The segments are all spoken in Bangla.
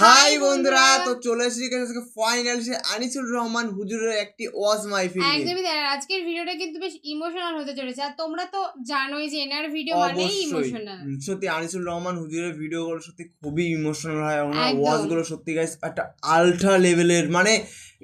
হাই বন্ধুরা। তো চলে এসেছি আজকে ফাইনাল সে আনিসুর রহমান হুজুরের একটি ওয়াজ মাহফিল। একদমই তাই। আজকের ভিডিওটা কিন্তু বেশ ইমোশনাল হতে চলেছে। আর তোমরা তো জানোই যে এনার ভিডিও মানে ইমোশনাল সত্যি আনিসুর রহমান হুজুরের ভিডিও গুলো সত্যি খুবই ইমোশনাল হয়। ওনার। ওয়াজগুলো সত্যি গাইস একটা আলট্রা লেভেলের মানে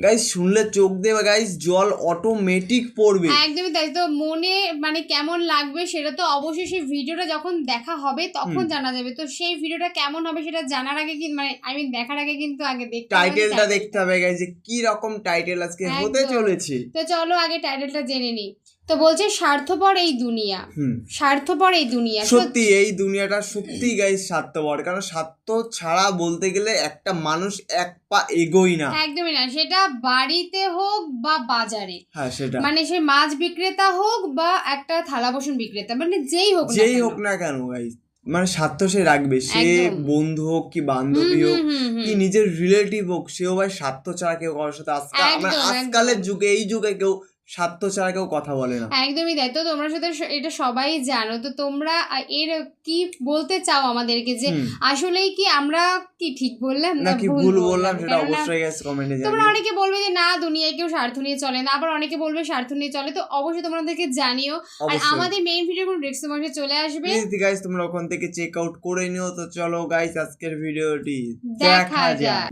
গাইস শুনলে চোখ দেবে গাইস জল অটোমেটিক পড়বে। একদমই তাই। তো মনে মানে কেমন লাগবে সেটা তো অবশ্যই সেই ভিডিওটা যখন দেখা হবে তখন জানা যাবে। তো সেই ভিডিওটা কেমন হবে সেটা জানার আগে কিন্তু মানে আই মিন দেখার আগে কিন্তু আগে দেখতে টাইটেলটা দেখতে হবে গাইস যে কি রকম টাইটেল আজকে হতে চলেছে। তো চলো আগে টাইটেলটা জেনে নিই। তো বলছে স্বার্থপর এই দুনিয়া। স্বার্থপর এই দুনিয়া। সত্যি। এই দুনিয়াটা সত্যি গাইস স্বার্থপর। কারণ স্বার্থ ছাড়া বলতে গেলে একটা মানুষ এক পা এগোই না। একদমই না। সেটা বাড়িতে হোক বা বাজারে। হ্যাঁ সেটা। মানে সে মাছ বিক্রেতা হোক বা একটা থালা বাসন বিক্রেতা মানে যেই হোক যেই হোক না কেন গাইস মানে স্বার্থ সে রাখবে। সে বন্ধু হোক কি বান্ধবী হোক। কি নিজের রিলেটিভ হোক সেও ভাই স্বার্থ ছাড়া কেউ কারোর সাথে আজকাল মানে আজকালের যুগে এই যুগে কেউ স্বার্থ ছাড়া কেউ কথা বলে না। একদমই তাই। তো তোমরা সাথে এটা সবাই জানো। তো তোমরা এর কি বলতে চাও আমাদেরকে যে আসলেই কি আমরা কি ঠিক বললাম না কি ভুল বললাম? সেটা অবশ্যই গাইস কমেন্টে তোমরা অনেকে বলবে যে না দুনিয়ায় কেউ স্বার্থ নিয়ে চলে না। আবার অনেকে বলবে স্বার্থ নিয়ে চলে। তো অবশ্যই তোমাদেরকে জানিও। আর আমাদের মেইন ভিডিও কোনো ডিস্ক মাসে চলে আসবে। প্লিজ গাইস তোমরা ওখান থেকে চেক আউট করে নিও। তো চলো গাইস আজকের ভিডিওটি দেখা দেখা যাক।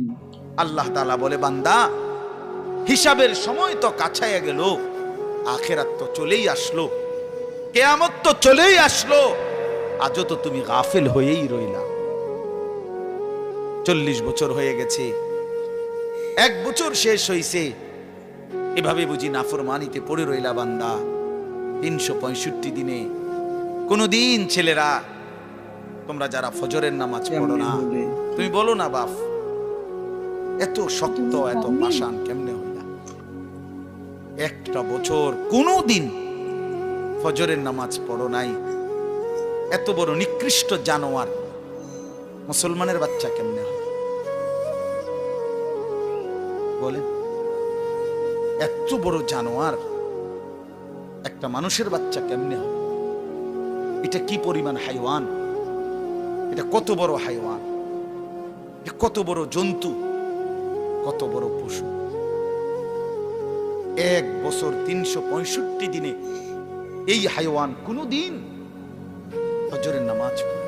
আল্লাহ তালা বলে বান্দা হিসাবের সময় তো কাছাইয়া গেল। আখেরাত তো চলেই আসলো। কেয়ামত তো চলেই আসলো। আজও তো তুমি গাফেল হয়েই রইলা। চল্লিশ বছর হয়ে গেছে। এক বছর শেষ হইছে। এভাবে বুঝি নাফরমানিতে পড়ে রইলা বান্দা। তিনশো পঁয়ষট্টি দিনে। কোনোদিন ছেলেরা তোমরা যারা ফজরের নামাজ পড়ো না তুমি বলো না বাপ এত শক্ত এত পাষাণ কেমনে হইলা একটা বছর কোনো দিন ফজরের নামাজ পড়ো নাই। এত বড় নিকৃষ্ট জানোয়ার মুসলমানের বাচ্চা কেমনে হয় বলে এত বড় জানোয়ার একটা মানুষের বাচ্চা কেমনে হয় এটা কি পরিমাণ হাইওয়ান? এটা কত বড় হাইওয়ান? কত বড় জন্তু? কত বড় পশু? এক বছর তিনশো পঁয়ষট্টি দিনে এই হাইওয়ান কোনো দিন হজরের নামাজ পড়ে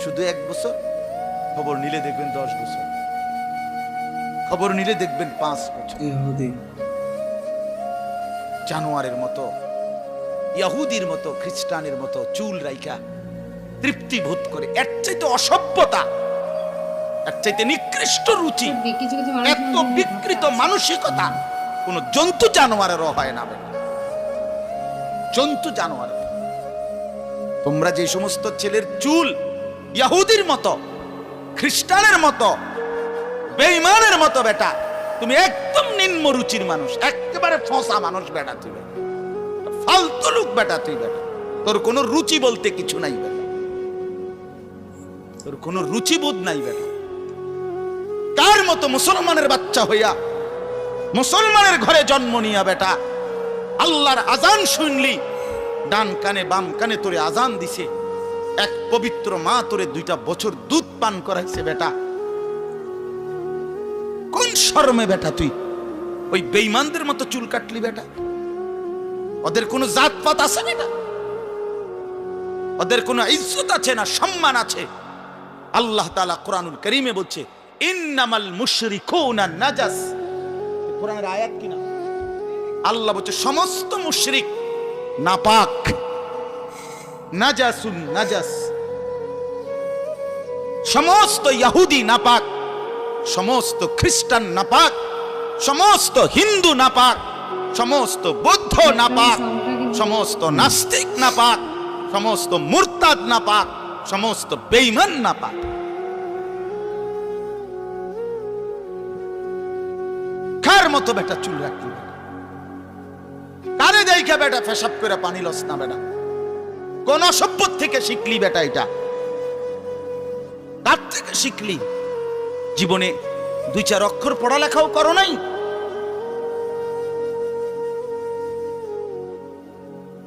শুধু এক বছর? খবর নিলে দেখবেন দশ বছর। খবর নিলে দেখবেন পাঁচ বছর। জানোয়ারের মতো ইয়াহুদির মতো খ্রিস্টানের মতো চুল রাইকা তৃপ্তি বোধ করে। এর চাইতে অসভ্যতা এর চাইতে নিকৃষ্ট রুচি এত বিকৃত মানসিকতা কোন জন্তু জানোয়ারেরও হয় না। জন্তু জানোয়ার। তোমরা যে সমস্ত ছেলের চুল ইয়াহুদির মতো, খ্রিস্টানের মতো, বেঈমানের মতো বেটা, তুমি একদম নিম্ন রুচির মানুষ, একেবারে ফসা মানুষ বেটা তুই বেটা। ফালতু লোক বেটা তুই বেটা। তোর কোনো রুচি বলতে কিছু নাই বেটা। তোর কোনো রুচিবোধ নাই বেটা। কার মতো মুসলমানের বাচ্চা হইয়া মুসলমানের ঘরে জন্ম নিয়া বেটা। আল্লাহর আজান শুনলি, ডান কানে বাম কানে তোরে আজান দিছে। এক পবিত্র মা তোরে দুইটা বছর দুধ পান করাইছে বেটা। কোন শরমে বেটা তুই? ওই বেইমানদের মতো চুল কাটলি বেটা। ওদের কোনো জাতপাত আছে বেটা ওদের কোনো ইজ্জত আছে না সম্মান আছে? আল্লাহ তালা কোরআনুল করিমে বলছে, ইন্নামাল মুশরিকুনা নাজাস। কোরআনের আয়াত কিনা? আল্লাহ বলছে, সমস্ত মুশরিক নাপাক। নাজাসুন, নাজাস। সমস্ত ইহুদি নাপাক, সমস্ত খ্রিস্টান নাপাক, সমস্ত হিন্দু নাপাক, সমস্ত বৌদ্ধ নাপাক, সমস্ত নাস্তিক নাপাক, সমস্ত মুরতাদ নাপাক, সমস্ত বেঈমান নাপাক। কার মতো বেটা চুল রাখলি কারে দেখা বেটা ফেসাব করে পানি লস না বেটা। কোন সভ্যত থেকে শিখলি বেটা এটা? কার থেকে শিখলি? জীবনে দুই চার অক্ষর পড়ালেখাও করো নাই?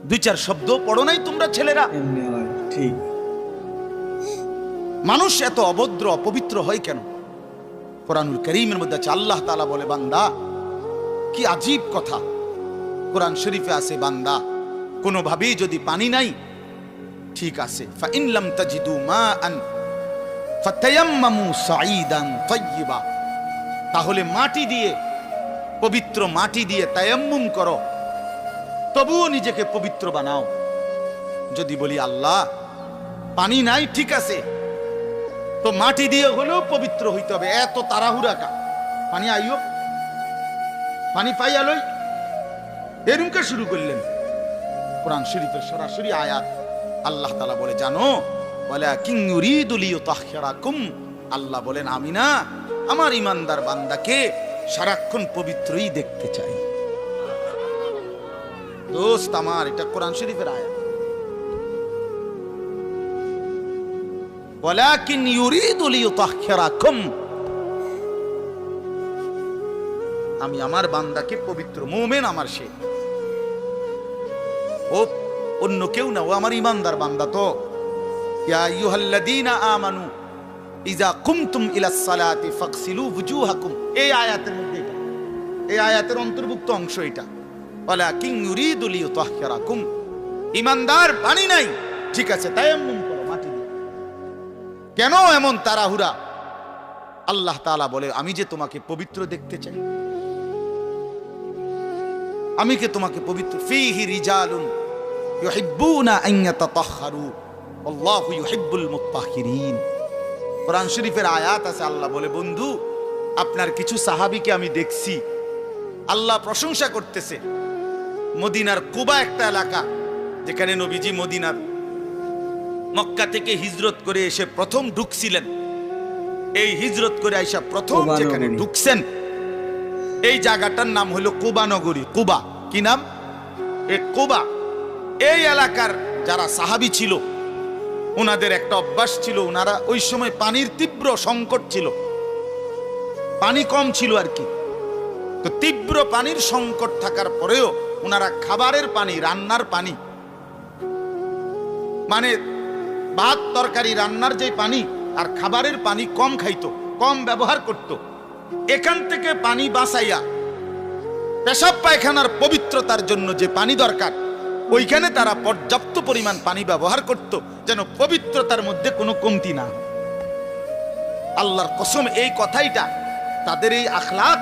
দুই চার শব্দ পড়ো নাই তোমরা ছেলেরা? ঠিক। মানুষ এত অভদ্র অপবিত্র হয় কেন? কোরআনুল করিমের মধ্যে আছে, আল্লাহ তালা বলে, বান্দা, কি আজীব কথা। কোরআন শরীফে আছে, বান্দা, কোনোভাবেই যদি পানি নাই, ঠিক আছে। ফাইন লাম তাজিদু সাঈদান তাইয়্যিবা। তাহলে মাটি দিয়ে, পবিত্র মাটি দিয়ে তায়াম্মুম করো। তবুও নিজেকে পবিত্র বানাও। যদি বলি, আল্লাহ, পানি নাই, ঠিক আছে। তো মাটি দিয়ে হলেও পবিত্র হইতে হবে। এত তাড়াহুড়া কা পানি আইও। পানি পাই আলোই এরুমকে শুরু করলেন। কোরআন শরীফের সরাসরি আয়াত। আল্লাহ তালা বলে, জানো বলে কিং আল্লাহ বলেন, আমি না, আমার ইমানদার বান্দাকে সারাক্ষণ পবিত্রই দেখতে চাই। দোস্ত আমার, এটা কোরআন শরীফের আয়াত। ওয়ালাকিন ইউরিদু লিয়ুতাহহিরাকুম আমি আমার বান্দাকে পবিত্র মুমিন আমার সে। ও, অন্য কেউ না, ও আমার ইমানদার বান্দা তো। ইয়া আইয়ুহাল্লাযীনা আমানু ইজা কুমতুম ইলাস সালাতি ফাগসিলু ওয়ুজুহাকুম এই আয়াতের মধ্যে এই আয়াতের অন্তর্ভুক্ত অংশ এটা। ওয়ালাকিন ইউরিদু লিয়ুতাহহিরাকুম ইমানদার পানি নাই। ঠিক আছে তাই কেন এমন তাড়াহুড়া? আল্লাহ তালা বলে আমি যে তোমাকে পবিত্র দেখতে চাই, আমি কে তোমাকে পবিত্র, ফিহি রিজালুন ইউহিব্বুনা শরীফের আয়াত আছে বলে, বন্ধু, আপনার কিছু সাহাবীকে আমি দেখছি। আল্লাহ প্রশংসা করতেছে। মদিনার একটা এলাকা, যেখানে নবীজি মদিনার মক্কা থেকে হিজরত করে এসে প্রথম ঢুকছিলেন। এই হিজরত করে আইসা প্রথম যেখানে ঢুকছেন এই জায়গাটার নাম হলো কুবা নগরী। কুবা কি নাম? এ কুবা। এই এলাকার যারা সাহাবী ছিল ওনাদের একটা অভ্যাস ছিল ওনারা ওই সময় পানির তীব্র সংকট ছিল। পানি কম ছিল আর কি। তো তীব্র পানির সংকট থাকার পরেও ওনারা খাবারের পানি রান্নার পানি মানে ভাত তরকারি, রান্নার যে পানি, আর খাবারের পানি কম খাইতো, কম ব্যবহার করত। এখান থেকে পানি বাঁচাইয়া, পেশাব পায়খানার পবিত্রতার জন্য যে পানি দরকার, ওইখানে তারা পর্যাপ্ত পরিমাণ পানি ব্যবহার করত, যেন পবিত্রতার মধ্যে কোনো কমতি না আল্লাহর কসম, এই কথাইটা, তাদের এই আখলাক,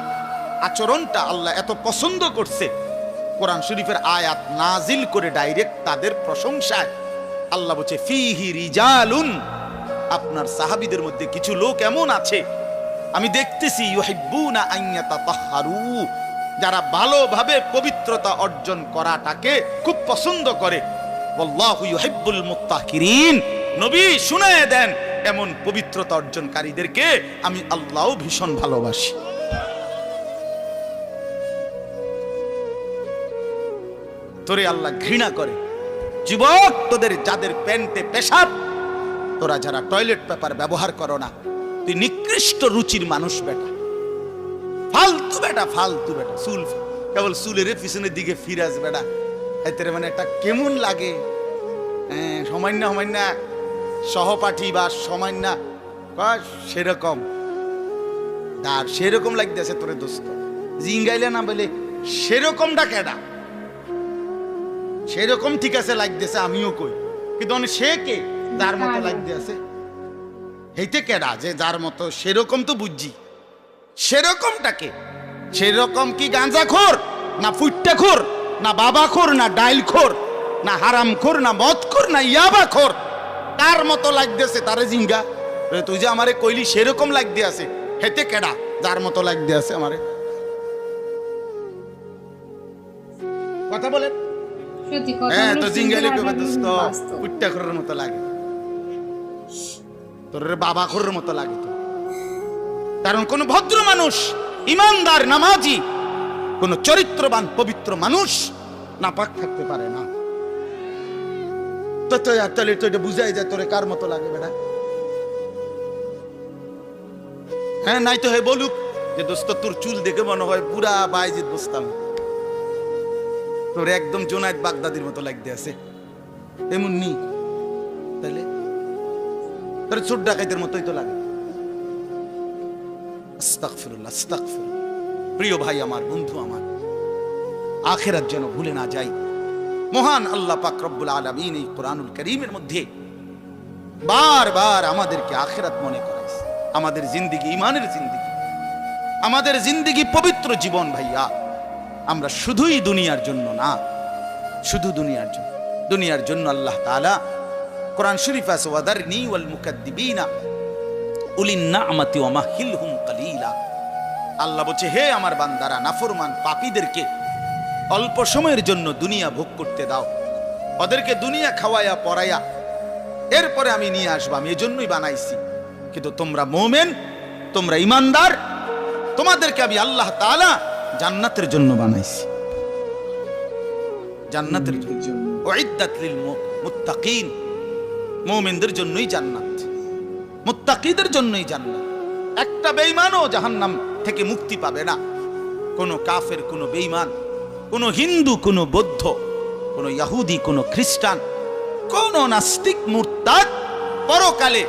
আচরণটা আল্লাহ এত পছন্দ করছে। কোরআন শরীফের আয়াত নাজিল করে ডাইরেক্ট তাদের প্রশংসায় আল্লাহ বলছে, ফিহি রিজালুন। আপনার সাহাবিদের মধ্যে কিছু লোক এমন আছে। আমি দেখতেছি, ইউহিব্বুনা আন ইয়াতাতাহহারু যারা ভালোভাবে পবিত্রতা অর্জন করাটাকে খুব পছন্দ করে। আল্লাহু ইউহিব্বুল মুত্তাহিরিন নবী শুনায় দেন, এমন পবিত্রতা অর্জনকারীদেরকে আমি আল্লাহও ভীষণ ভালোবাসি। তোরে আল্লাহ ঘৃণা করে। যুবক তোদের যাদের প্যান্টে পেশাব তোরা যারা টয়লেট পেপার ব্যবহার করো না তুই নিকৃষ্ট রুচির মানুষ বেটা। ফালতু বেটা ফালতু বেটা চুল কেবল চুলের পিছনের দিকে ফিরাস বেটা। এতে মানে একটা কেমন লাগে? হ্যাঁ, সমান্য সমান্য। সহপাঠী বা সমান্য। সেরকম। আর সেরকম লাগতেছে তোরে দোস্ত। জিঙ্গাইলে না বলে সেরকমটা কেডা? সেরকম ঠিক আছে লাগতেছে আমিও কই। কিন্তু মানে সে কে? যার মতো কারা? লাগতে আছে হেইতে কেডা যে যার মতো সেরকম তো বুঝছি। সেরকমটাকে সেরকম কি গাঁজা খোর? না ফুটটা খোর? না বাবা খোর? না ডাইল খোর? না হারাম খোর? না মদ খোর? না ইয়াবা খোর? তার মতো লাগতেছে তারে জিঙ্গা। তুই যে আমারে কইলি সেরকম লাগতে আছে হেতে কেডা যার মতো লাগতে আছে আমারে। কথা বলেন। হ্যাঁ তো শুনতে কবে দোস্ত বাস্তব। খোরের মতো লাগে। তোর বাবা খোরের মতো লাগে তো। কারণ কোন ভদ্র মানুষ ইমানদার নামাজি কোন চরিত্রবান পবিত্র মানুষ না পাক থাকতে পারে না। তো তো তাহলে তো এটা বুঝাই যায় তোরে কার মতো লাগে বেটা? হ্যাঁ নাই তো হে বলুক যে দোস্ত তোর চুল দেখে মনে হয় পুরা বাইজিৎ বসতাম। তোর একদম জোনায়েত বাগদাদির মতো লাগতে আছে। এমন নি। তাহলে তোর ছোট ডাকাইতের মতোই তো লাগে। প্রিয় ভাই আমার, বন্ধু আমার, আখেরাত যেন ভুলে না যাই। মহান আল্লাহ পাক রব্বুল আলামিন এই কোরআনুল করিমের মধ্যে বারবার আমাদেরকে আখেরাত মনে করাইছে। আমাদের জিন্দিগি ইমানের জিন্দিগি। আমাদের জিন্দিগি পবিত্র জীবন ভাইয়া। আমরা শুধুই দুনিয়ার জন্য না, শুধু দুনিয়ার জন্য। দুনিয়ার জন্য আল্লাহ তাআলা কোরআন শরীফ আছে, ওয়াদারনি ওয়াল মুকাদ্দিবিনা উলিন নামাতি ওয়া মাহিলহুম কালিলা। আল্লাহ বলছে, হে আমার বান্দারা, নাফরমান পাপীদেরকে অল্প সময়ের জন্য দুনিয়া ভোগ করতে দাও। ওদেরকে দুনিয়া খাওয়ায়া পড়াইয়া এরপরে আমি নিয়ে আসব, আমি এজন্যই বানাইছি। কিন্তু তোমরা মোমেন, তোমরা ইমানদার, তোমাদেরকে আমি আল্লাহ তাআলা জান্নাতের জন্য বানাইছি। জান্নাতের জন্য। মুত্তাকিন। মুমিনদের জন্যই জান্নাত। মুত্তাকিদের জন্যই জান্নাত। একটা বেঈমানও জাহান্নাম থেকে মুক্তি পাবে না। কোনো কাফের, কোনো বেঈমান, কোনো হিন্দু, কোনো বৌদ্ধ, কোনো ইহুদি, কোনো খ্রিস্টান, কোন নাস্তিক, মুরতাদ, পরকালে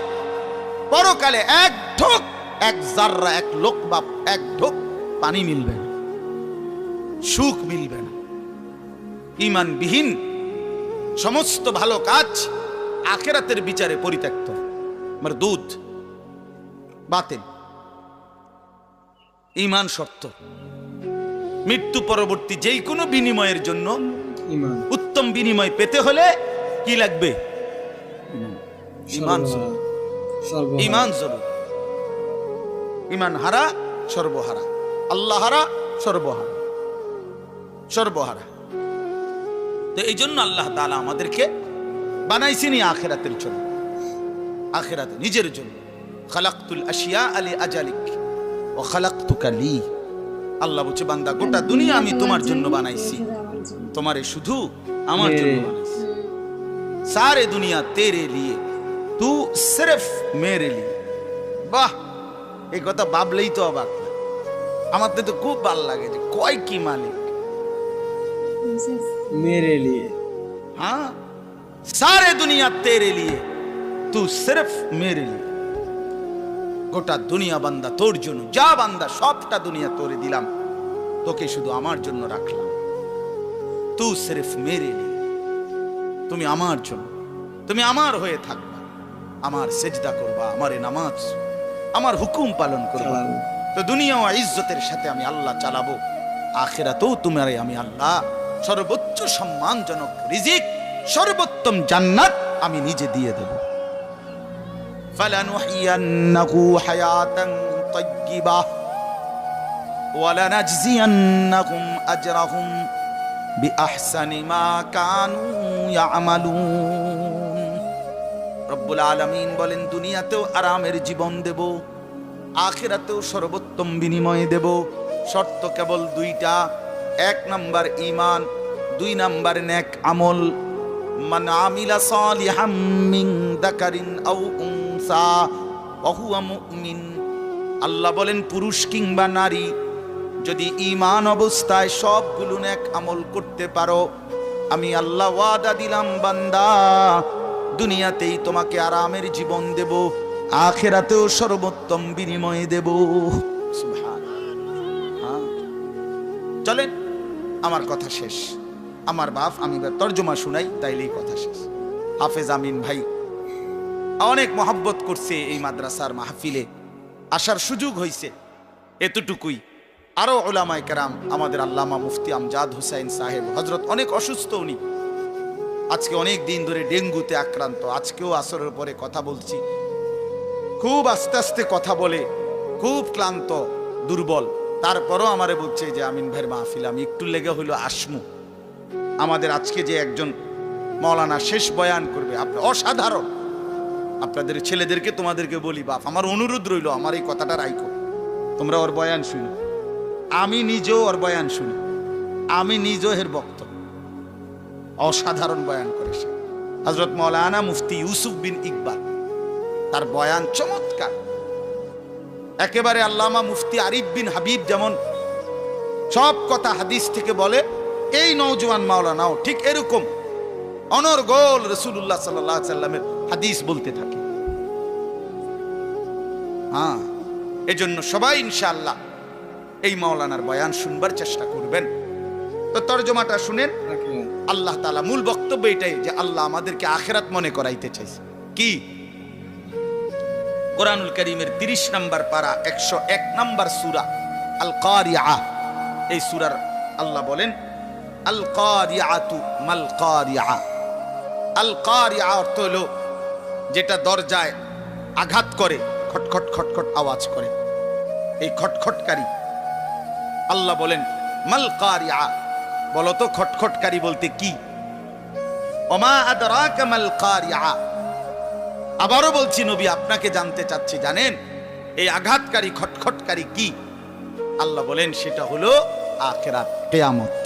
পরকালে এক ঢোক, এক জাররা, এক লোক বা এক ঢোক, পানি মিলবে সুখ মিলবে না। ইমানবিহীন সমস্ত ভালো কাজ আখেরাতের বিচারে পরিত্যক্ত। আমার দুধ বাতিল। ইমান শর্ত। মৃত্যু পরবর্তী যেই কোনো বিনিময়ের জন্য উত্তম বিনিময় পেতে হলে কি লাগবে? ইমান জরুরি। ইমান জরুরি। ইমান হারা সর্বহারা। আল্লাহ হারা সর্বহারা। সর্বহারা। তো এই জন্য আল্লাহ তালা আমাদেরকে বানাইছেনি আখেরাতের জন্য। আখেরাত নিজের জন্য। খালাক্তুল আশিয়া আলী আজালিক। ও খালাক্তুকা লি। আল্লাহ বলছে বান্দা গোটা দুনিয়া আমি তোমার জন্য বানাইছি। তোমার শুধু আমার জন্য বানাইছি। সারে দুনিয়া তেরে লিয়ে তু সিরফ মেরে লিয়ে। বাহ! এই কথা ভাবলেই তো অবাক আমার তো খুব ভালো লাগে যে কয় কি মালিক। মেরে লিয়ে हाँ सारे दुनिया तेरे लिए तू सिर्फ मेरे लिए গোটা দুনিয়া বান্দা তোর জন্য যা বান্দা সবটা দুনিয়া তোরে দিলাম তোকে শুধু আমার জন্য রাখলাম তু সিরফ মেরে লিয়ে তুমি আমার জন্য তুমি আমার হয়ে থাকবা আমার সেজদা করবা আমারে নামাজ আমার হুকুম পালন করবা চালাবো। তো দুনিয়া ও ইজ্জতের সাথে আমি আল্লাহ চালাবো আখেরাতেও তোমারে আমি আল্লাহ সর্বোচ্চ সম্মানজনক রিজিক সর্বোত্তম জান্নাত আমি নিজে দিয়ে দেব فلنحيينه حياة طيبة ولنجزينهم أجرهم بأحسن ما كانوا يعملون রব্বুল আলামিন বলেন দুনিয়াতেও আরামের জীবন দেব আখিরাতেও সর্বোত্তম বিনিময় দেব শর্ত কেবল দুইটা এক নাম্বার ইমান দুই নাম্বার নেক আমল। মান আমিলা সালিহাম মিন দাকারিন আও উনসা মুমিন। আল্লাহ বলেন, পুরুষ কিংবা নারী, যদি ঈমান অবস্থায় সবগুলো নেক আমল করতে পারো, আমি আল্লাহ ওয়াদা দিলাম, বান্দা, দুনিয়াতেই তোমাকে আরামের জীবন দেব, আখেরাতেও সর্বোত্তম বিনিময় দেব। হ্যাঁ। চলেন। আমার কথা শেষ। আমার বাপ আমি তর্জমা শুনাই, তাইলেই কথা শেষ। হাফেজ আমিন ভাই, অনেক মহাব্বত করছে এই মাদ্রাসার মাহফিলে। আসার সুযোগ হয়েছে এতটুকুই। আরও ওলামায় কেরাম, আমাদের আল্লামা মুফতি আমজাদ হুসাইন সাহেব হজরত অনেক অসুস্থ উনি। আজকে অনেক দিন ধরে ডেঙ্গুতে আক্রান্ত। আজকেও আসরের পরে কথা বলছি। খুব আস্তে আস্তে কথা বলে, খুব ক্লান্ত, দুর্বল। তারপরও আমারে বলছে যে, আমিন ভাইয়ের মাহফিল, আমি একটু লেগে হইল আসমু। আমাদের আজকে যে একজন মৌলানা শেষ বয়ান করবে, আপনি অসাধারণ। আপনাদের ছেলেদেরকে তোমাদেরকে বলি, বাপ, আমার অনুরোধ রইল, আমার এই কথাটা রাইকো তোমরা ওর বয়ান শুনি। আমি নিজেও ওর বয়ান শুনি। আমি নিজেও এর বক্তব্য অসাধারণ বয়ান করে সে। হজরত মৌলানা মুফতি ইউসুফ বিন ইকবাল, তার বয়ান চমৎকার। একেবারে আল্লামা মুফতি আরিফ বিন হাবিব যেমন সব কথা হাদিস থেকে বলে এই নওজোয়ান মাওলানাও ঠিক এরকম। অনর্গল রসুল্লাহ সাল্লাহ সাল্লামের হাদিস বলতে থাকে। হ্যাঁ এজন্য সবাই ইনশাআল্লাহ এই মাওলানার বয়ান শুনবার চেষ্টা করবেন। তো তর্জমাটা শুনেন আল্লাহ তালা মূল বক্তব্য এটাই যে আল্লাহ আমাদেরকে আখেরাত মনে করাইতে চাইছে। কি? কোরআনুল করিমের তিরিশ নম্বর পারা, একশো এক নম্বর সুরা আল কারিয়া এই সুরার আল্লাহ বলেন আল কারিয়াতু মাল কারিয়া আল কারিয়া অর্থ হলো যেটা দরজায় আঘাত করে, খটখট খটখট আওয়াজ করে। এই খটখটকারী, আল্লাহ বলেন মাল কারিয়া বলো তো খটখটকারী বলতে কি? ওমা আদরাকা মাল কারিয়া আবারও বলছি, নবী, আপনাকে জানতে চাচ্ছি, জানেন? এই আঘাতকারী, খটখটকারী কি? আল্লাহ বলেন, সেটা হলো আখেরাত, কেয়ামত।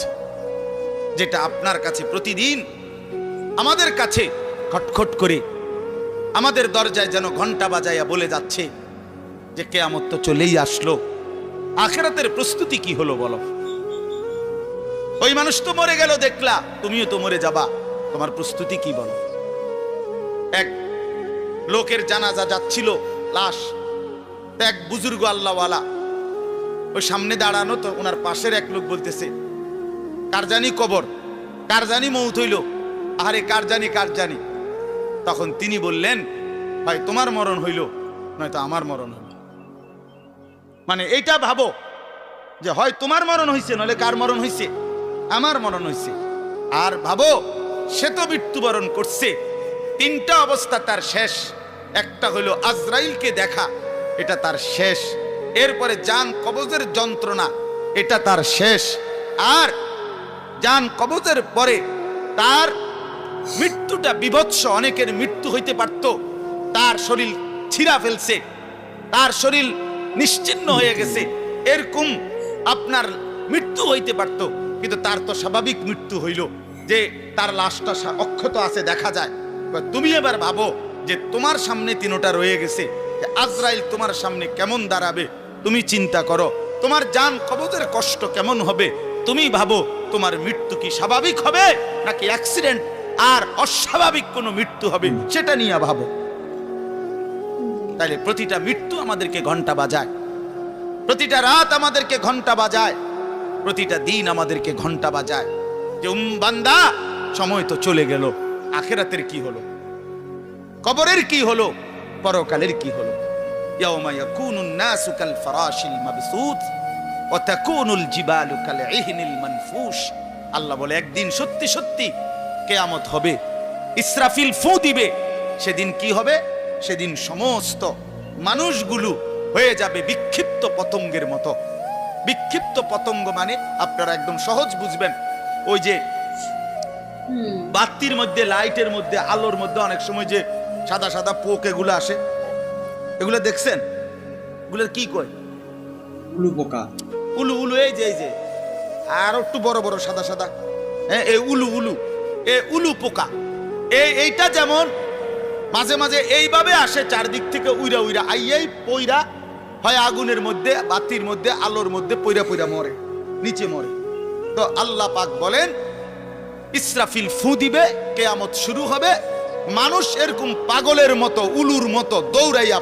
যেটা আপনার কাছে প্রতিদিন, আমাদের কাছে খটখট করে, আমাদের দরজায় যেন ঘণ্টা বাজাইয়া বলে যাচ্ছে, যে কেয়ামত তো চলেই আসলো। আখেরাতের প্রস্তুতি কি হলো বলো? ওই মানুষ তো মরে গেল, দেখলা। তুমিও তো মরে যাবা। তোমার প্রস্তুতি কি বলো? এক লোকের জানাজা যাচ্ছিল, লাশ, এক বুজুর্গ আল্লাহওয়ালা। ওই সামনে দাঁড়ানো তো, ওনার পাশের এক লোক বলতেছে, কার জানি কবর? কার জানি মৌত হইল? আরে কার জানি কার জানি? তখন তিনি বললেন, ভাই, তোমার মরণ হইল, নয়তো আমার মরণ হইল। মানে এইটা ভাবো, যে হয় তোমার মরণ হয়েছে নলে কার মরণ হয়েছে আমার মরণ হয়েছে আর ভাবো, সে তো মৃত্যুবরণ করছে। তিনটা অবস্থা তার শেষ। একটা হলো আজরাইলকে দেখা, এটা তার শেষ। এরপরে জান কবজের যন্ত্রণা, এটা তার শেষ। আর জান কবজের পরে তার মৃত্যুটা বিভৎস, অনেকের মৃত্যু হইতে পারত। তার শরীর ছিঁড়া ফেলছে, তার শরীর নিশ্চিন্ন হয়ে গেছে। এরকম আপনার মৃত্যু হইতে পারত, কিন্তু তার তো স্বাভাবিক মৃত্যু হইল যে তার লাশটা অক্ষত আছে, দেখা যায়। তুমি এবার ভাবো যে তোমার সামনে তিনোটা রয়ে গেছে আজরাইল তোমার সামনে কেমন দাঁড়াবে? তুমি চিন্তা করো, তোমার জান কবজের কষ্ট কেমন হবে? তুমি ভাবো তোমার মৃত্যু কি স্বাভাবিক হবে, নাকি অ্যাক্সিডেন্ট আর অস্বাভাবিক কোনো মৃত্যু হবে, সেটা নিয়ে ভাবো। তাইলে প্রতিটা মৃত্যু আমাদেরকে ঘণ্টা বাজায়। প্রতিটা রাত আমাদেরকে ঘণ্টা বাজায়। প্রতিটা দিন আমাদেরকে ঘণ্টা বাজায়। যে উম বান্দা, সময় তো চলে গেল। আখেরাতের কি হলো? কবরের কি হলো? পরকালের কি হলো? ইয়াউমা আল্লাহ বলে, একদিন সত্যি সত্যি কেয়ামত হবে। ইসরাফিল ফু দিবে। সেদিন কি হবে? সেদিন সমস্ত মানুষগুলো হয়ে যাবে বিক্ষিপ্ত পতঙ্গের মতো। বিক্ষিপ্ত পতঙ্গ মানে আপনারা একদম সহজ বুঝবেন, ওই যে বাতির মধ্যে লাইটের মধ্যে আলোর মধ্যে অনেক সময় যে সাদা সাদা পোক এগুলো আসে। এগুলো দেখছেন? এগুলোর কি কয়? উলু পোকা। উলু উলু এই যে এই যে। আর একটু বড় বড় সাদা সাদা। হ্যাঁ এই উলু উলু। এ উলু পোকা। এই এইটা যেমন মাঝে মাঝে এইভাবে আসে চারদিক থেকে উইরা উইরা আইয়াই পইরা হয় আগুনের মধ্যে বাতির মধ্যে আলোর মধ্যে পইরা পইরা মরে নিচে মরে। তো আল্লাহ পাক বলেন ইসরাফিল ফু দিবে, কেয়ামত শুরু হবে। মানুষ এরকম পাগলের মতো, উলুর মতো, দৌড়াইয়া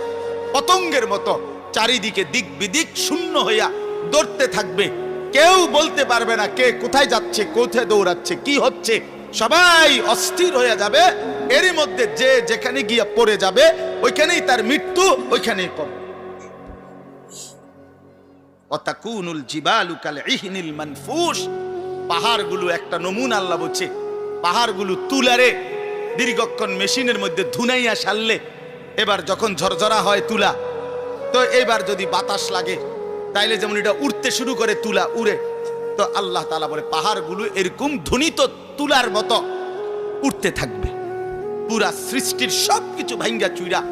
পতঙ্গের মতো চারিদিকে দিক বিদিক শূন্য হইয়া দৌড়তে থাকবে। কেউ বলতে পারবে না কে কোথায় যাচ্ছে, কোথায় দৌড়াচ্ছে, কি হচ্ছে। সবাই অস্থির হয়ে যাবে। এরই মধ্যে যে যেখানে গিয়ে পড়ে যাবে, ওইখানেই তার মৃত্যু, ওইখানেই কবে অতাকুনুল জিবালু কাল ইহনিল মানফুস পাহাড়গুলো একটা নমুনা আল্লাহ বলছে, পাহাড়গুলো তুলারে, দীর্ঘক্ষণ মেশিনের মধ্যে ধুনাইয়া সারলে, এবার যখন ঝরঝরা হয় তুলা, তো এবার যদি বাতাস লাগে, তাইলে যেমন এটা উড়তে শুরু করে তুলা উড়ে, তো আল্লাহ তালা বলে, পাহাড়গুলো এরকম ধ্বনিত তুলার মতো উঠতে থাকবে। পুরা সৃষ্টির সব কিছু ভাঙ্গা চুইরা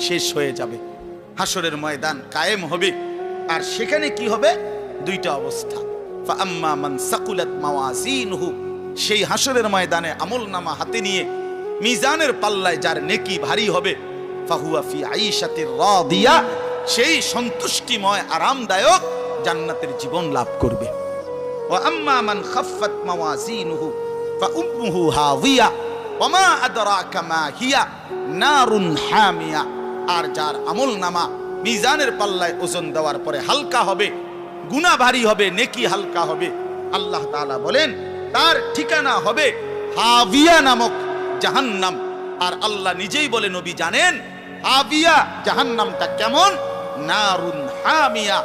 শেষ হয়ে যাবে। হাসরের ময়দান কায়েম হবে। আর সেখানে কি হবে? দুইটা অবস্থা। আম্মা মান সাকুলাত মাওয়াজিনহু। সেই হাসরের ময়দানে আমলনামা হাতে নিয়ে মিজানের পাল্লায় যার নেকি ভারী হবে, ফাহুয়া ফি আইশাতির রাদিয়া, সেই সন্তুষ্টিময়, আরামদায়ক জান্নাতের জীবন লাভ করবে। ওয়া আম্মা মান খাফফাত মাওয়াজিনহু, ফাউম্মুহু হাওয়িয়া ওয়া মা আদরাকা মা হিয়া, নারুন হামিয়া। আর যার আমলনামা মিজানের পাল্লায় ওজন দেওয়ার পরে হালকা হবে গুণা ভারী হবে, নেকি হালকা হবে। আল্লাহ তাআলা বলেন, তার ঠিকানা হবে হাবিয়া নামক জাহান্নাম। আর আল্লাহ নিজেই বলে, নবী জানেন হাবিয়া জাহান্নামটা কেমন? নারুন হামিয়া।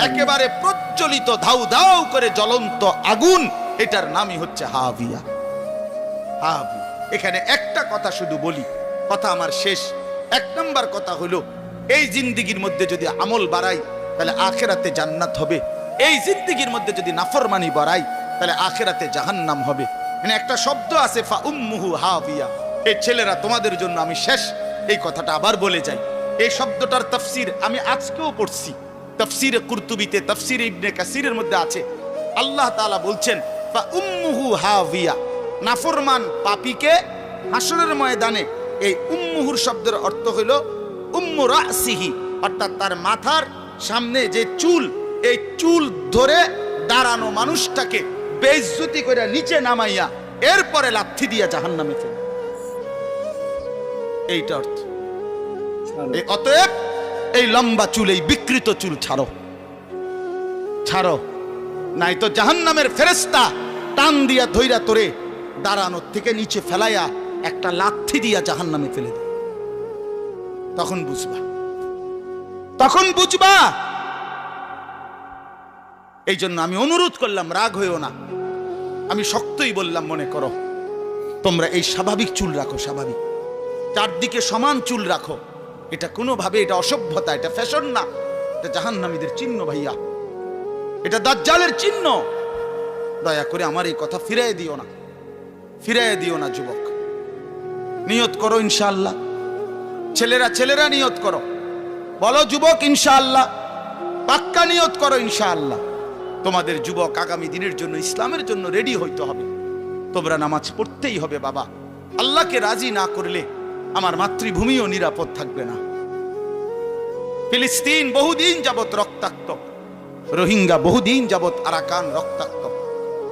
একেবারে প্রজ্বলিত, ধাউ ধাউ করে জ্বলন্ত আগুন, এটার নামই হচ্ছে হাবিয়া। হাবি। এখানে একটা কথা শুধু বলি, কথা আমার শেষ। এক নম্বর কথা হলো, এই জিন্দিগির মধ্যে যদি আমল বাড়াই তাহলে আখেরাতে জান্নাত হবে। এই জিন্দিগির মধ্যে যদি নাফরমানি বাড়াই, তাহলে আখেরাতে জাহান্নাম হবে। মানে একটা শব্দ আছে, ফা উম্মুহু হাবিয়া এই ছেলেরা, তোমাদের জন্য আমি শেষ। এই কথাটা আবার বলে যাই। এই শব্দটার তফসির আমি আজকেও পড়ছি। তফসির কুর্তুবিতে, তফসির ইবনে কাসিরের মধ্যে আছে। আল্লাহ তাআলা বলছেন, ফা উম্মুহু হাবিয়া নাফরমান পাপীকে হাসরের ময়দানে, এই উম্মুহুর শব্দের অর্থ হইল উম্মু রাসিহি, অর্থাৎ তার মাথার সামনে যে চুল এই চুল ধরে দাঁড়ানো মানুষটাকে বেইজ্জতি করে নিচে নামাইয়া এরপরে লাথি দিয়া জাহান্নামে ফেলে। এইটা অর্থ। এই অতএব এই লম্বা চুল এই বিকৃত চুল ছাড়ো। ছাড়ো। নাই তো জাহান্নামের ফেরেস্তা টান দিয়া ধইরা তোরে দাঁড়ানোর থেকে নিচে ফেলাইয়া একটা লাথি দিয়া জাহান্নামে ফেলে দে। তখন বুঝবা। তখন বুঝবা? এই জন্য আমি অনুরোধ করলাম, রাগ হইও না। আমি শক্তই বললাম, মনে করো, তোমরা এই স্বাভাবিক চুল রাখো, স্বাভাবিক। চারদিকে সমান চুল রাখো। এটা কোনোভাবে, এটা অসভ্যতা, এটা ফ্যাশন না। এটা জাহান্নামীদের চিহ্ন, ভাইয়া। এটা দাজ্জালের চিহ্ন। দয়া করে আমার এই কথা ফিরাই দিও না। ফিরাই দিও না, যুবক। নিয়ত করো, ইনশাআল্লাহ। ছেলেরা ছেলেরা নিয়ত করো। বলো যুবক, ইনশাআল্লাহ। পাক্কা নিয়ত করো, ইনশাআল্লাহ। তোমাদের যুবক আগামী দিনের জন্য, ইসলামের জন্য রেডি হইতে হবে। তোমরা নামাজ পড়তেই হবে, বাবা। আল্লাহকে রাজি না করলে আমার মাতৃভূমিও নিরাপদ থাকবে না। ফিলিস্তিন বহুদিন যাবত রক্তাক্ত। রোহিঙ্গা বহুদিন যাবত আরাকান রক্তাক্ত।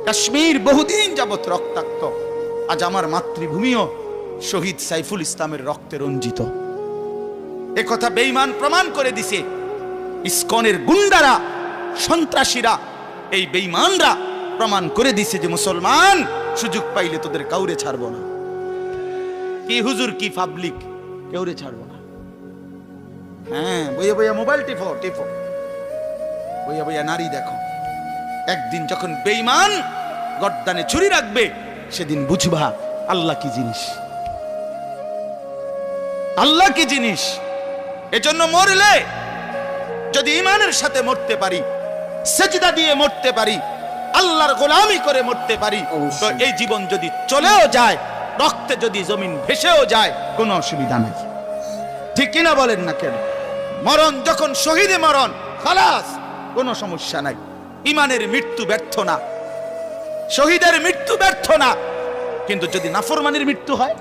কাশ্মীর বহুদিন যাবত রক্তাক্ত। আজ আমার মাতৃভূমিও শহীদ সাইফুল ইসলামের রক্তে রঞ্জিত। এ কথা বেঈমান প্রমাণ করে দিছে। ইস্কনের গুন্ডারা, সন্ত্রাসীরা, এই বেঈমানরা প্রমাণ করে দিছে যে মুসলমান সুযোগ পাইলে তোদের কাউরে ছাড়বো না। কি হুজুর, কি পাবলিক কেউরে ছাড়বো না। হ্যাঁ বইয়া বইয়া মোবাইল টিপো টিপো। বইয়া বইয়া নারী দেখো। একদিন যখন বেঈমান গর্দানে ছুরি রাখবে, সেদিন বুঝবা আল্লাহ কি জিনিস। আল্লাহ কি জিনিস? এজন্য মরলে যদি ইমানের সাথে মরতে পারি সেজদা দিয়ে মরতে পারি আল্লাহর গোলামি করে মরতে পারি তো এই জীবন যদি চলেও যায় রক্তে যদি জমিন ভেসেও যায় কোনো অসুবিধা নাই। ঠিক কিনা বলেন না কেন? মরণ যখন শহীদে মরণ খালাস কোনো সমস্যা নাই। ইমানের মৃত্যু ব্যর্থ না। শহীদের মৃত্যু ব্যর্থ না। কিন্তু যদি নাফরমানির মৃত্যু হয়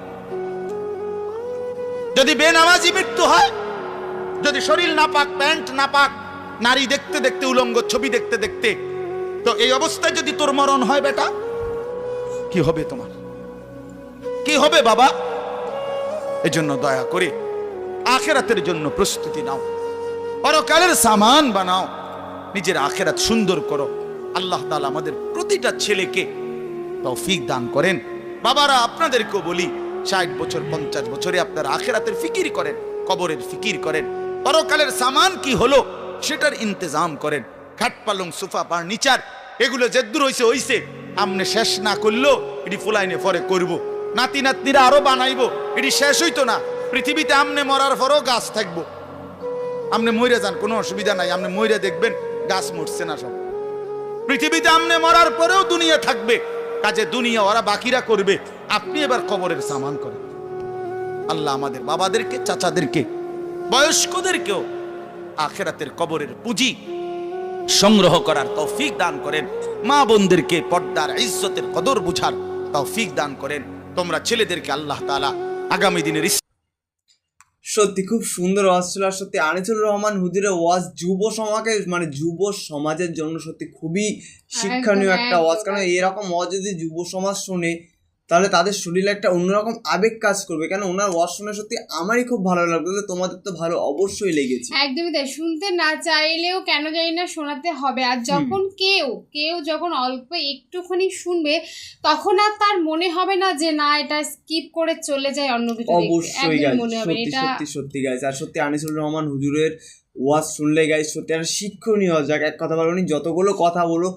যদি বেনামাজি মৃত্যু হয় যদি শরীর নাপাক প্যান্ট নাপাক নারী দেখতে দেখতে, উলঙ্গ ছবি দেখতে দেখতে, তো এই অবস্থায় যদি তোর মরণ হয় বেটা, কি হবে তোমার? কি হবে বাবা? এজন্য দয়া করে আখেরাতের জন্য প্রস্তুতি নাও। পরকালের সামান বানাও। নিজের আখেরাত সুন্দর করো। আল্লাহ তাআলা আমাদের প্রতিটা ছেলেকে তৌফিক দান করেন। বাবারা, আপনাদেরকেও বলি, ষাট বছর, পঞ্চাশ বছরে আপনার আখেরাতের ফিকির করেন, কবরের ফিকির করেন। পরকালের সামান কি হলো, সেটার ইন্তজাম করেন। খাট পালং, সোফা ফার্নিচার এগুলো যেদূর হইছে হইছে। আমনে শেষ না করল এটি ফুলাইনে পরে করব। নাতি নাতনিরা আরও বানাইবো, এটি শেষ হইতো না। পৃথিবীতে আমনে মরার পরও গাছ থাকব। আপনি মইরা যান, কোনো অসুবিধা নাই। আপনি মইরা দেখবেন গাছ মরছে না সব। পৃথিবীতে আমনে মরার পরেও দুনিয়া থাকবে। কাজে দুনিয়া ওরা বাকিরা করবে। আপনি এবার কবরের সামান করেন। আল্লাহ আমাদের বাবাদেরকে, চাচাদেরকে বয়স্কদেরকেও আখেরাতের কবরের পুঁজি সংগ্রহ করার তৌফিক দান করেন। মা বোনদেরকে পর্দার ইজ্জতের কদর বুঝার তৌফিক দান করেন। তোমরা ছেলেদেরকে আল্লাহ তাআলা আগামী দিনের সত্যি খুব সুন্দর ওয়াজ ছিল আর সত্যি আনিসুর রহমান হুজুরের ওয়াজ যুব সমাজকে মানে যুব সমাজের জন্য সত্যি খুবই শিক্ষণীয় একটা ওয়াজ। কারণ এরকম ওয়াজ যদি যুব সমাজ শোনে তাহলে তাদের শরীরে একটা অন্যরকম আবেগ কাজ করবে। কেন? ওনার ওয়াজ শুনে সত্যি আমারই খুব ভালো লাগল তোমাদের তো ভালো অবশ্যই লেগেছে। একদমই তাই। শুনতে না চাইলেও কেন জানি না শোনাতে হবে। আর যখন কেউ কেউ যখন অল্প একটুখানি শুনবে তখন আর তার মনে হবে না যে না এটা স্কিপ করে চলে যায় অন্য কিছু অবশ্যই মনে হবে সত্যি এটা সত্যি সত্যি গাইজ আর সত্যি আনিসুল রহমান হুজুরের ওয়াজ শুনলে গাইজ সত্যি একটা শিক্ষণীয় যাক। এক কথা বলো যতগুলো কথা বলো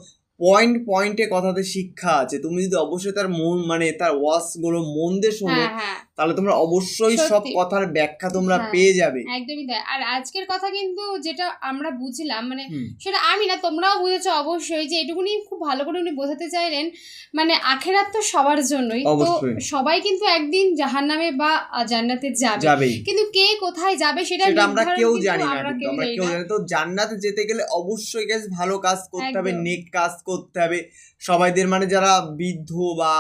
পয়েন্ট পয়েন্টে কথাতে শিক্ষা আছে। তুমি যদি অবশ্যই তার মন মানে তার ওয়াজগুলো মন দিয়ে শোনো হ্যাঁ হ্যাঁ। তাহলে তোমরা অবশ্যই সব কথার ব্যাখ্যা তোমরা হ্যাঁ। পেয়ে যাবে। একদমই তাই। আর আজকের কথা কিন্তু যেটা আমরা বুঝলাম মানে সেটা আমি না তোমরাও বুঝেছ অবশ্যই যে এটুকুনি খুব ভালো করে উনি বোঝাতে চাইলেন মানে আখেরাত তো সবার জন্যই। তো সবাই কিন্তু একদিন জাহান্নামে বা জান্নাতে যাবে। কিন্তু কে কোথায় যাবে সেটা আমরা কেউ জানি না আমরা কেউ জানি তো জান্নাতে যেতে গেলে অবশ্যই গেছে ভালো কাজ করতে হবে নেক কাজ করতে হবে। সবাইদের মানে যারা বৃদ্ধ বা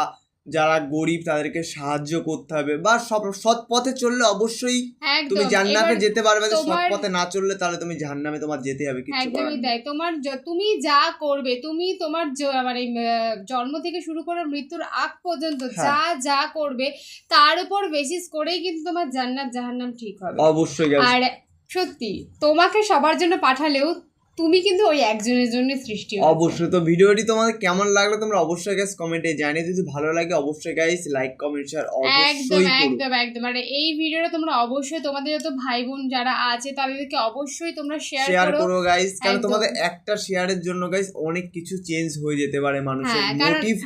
যারা গরিব তাদেরকে সাহায্য করতে হবে বা সব সৎ পথে চললে অবশ্যই তুমি জান্নাতে যেতে পারবে সৎ পথে না চললে তাহলে তুমি জাহান্নামে তোমার যেতে হবে কিছু একদমই তাই। তোমার তুমি যা করবে তুমি তোমার মানে জন্ম থেকে শুরু করে মৃত্যুর আগ পর্যন্ত হ্যাঁ। যা যা করবে তার উপর বেসিস করেই কিন্তু তোমার জান্নাত জাহান্নাম ঠিক হবে। অবশ্যই। আর সত্যি তোমাকে সবার জন্য পাঠালেও তুমি কিন্তু ওই একজনের জন্য সৃষ্টি অবশ্যই। তো ভিডিওটি তোমাদের কেমন লাগল তোমরা অবশ্যই গাইস কমেন্টে জানিয়ে যদি ভালো লাগে অবশ্যই গাইস লাইক কমেন্ট শেয়ার একদম একদম একদম। আর এই ভিডিওটা তোমরা অবশ্যই তোমাদের যত ভাই বোন যারা আছে তাদেরকে অবশ্যই তোমরা শেয়ার শেয়ার করো। গাইস কারণ তোমাদের একটা শেয়ারের জন্য গাইস অনেক কিছু চেঞ্জ হয়ে যেতে পারে মানুষের হ্যাঁ, মোটিভ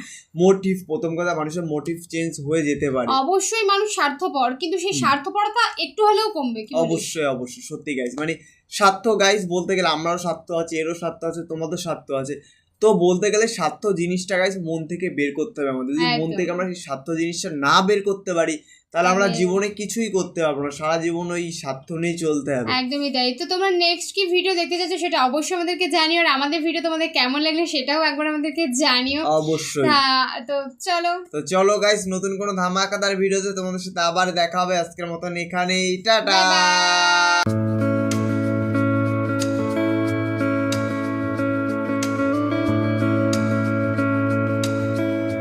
মোটিভ প্রথম কথা মানুষের মোটিভ চেঞ্জ হয়ে যেতে পারে। অবশ্যই মানুষ স্বার্থপর কিন্তু সেই স্বার্থপরতা একটু হলেও কমবে অবশ্যই অবশ্যই। সত্যি গাইস মানে স্বার্থ গাইস বলতে গেলে আমরাও স্বার্থ আছে এরও স্বার্থ আছে তোমাদের স্বার্থ আছে। তো বলতে গেলে স্বার্থ জিনিসটা গাইস মন থেকে বের করতে হবে আমাদের। যদি মন থেকে আমরা সেই স্বার্থ জিনিসটা না বের করতে পারি তাহলে আমরা জীবনে কিছুই করতে পারব না। সারা জীবন ওই স্বার্থ নিয়ে চলতে হবে। একদমই তাই। তো তোমরা নেক্সট কি ভিডিও দেখতে চাচ্ছ সেটা অবশ্যই আমাদেরকে জানিও। আর আমাদের ভিডিও তোমাদের কেমন লাগলে সেটাও একবার আমাদেরকে জানিও। অবশ্যই। হ্যাঁ, তো চলো। তো চলো গাইস নতুন কোনো ধামাকাদার ভিডিওতে তোমাদের সাথে আবার দেখা হবে আজকের মতন এখানেই। টাটা.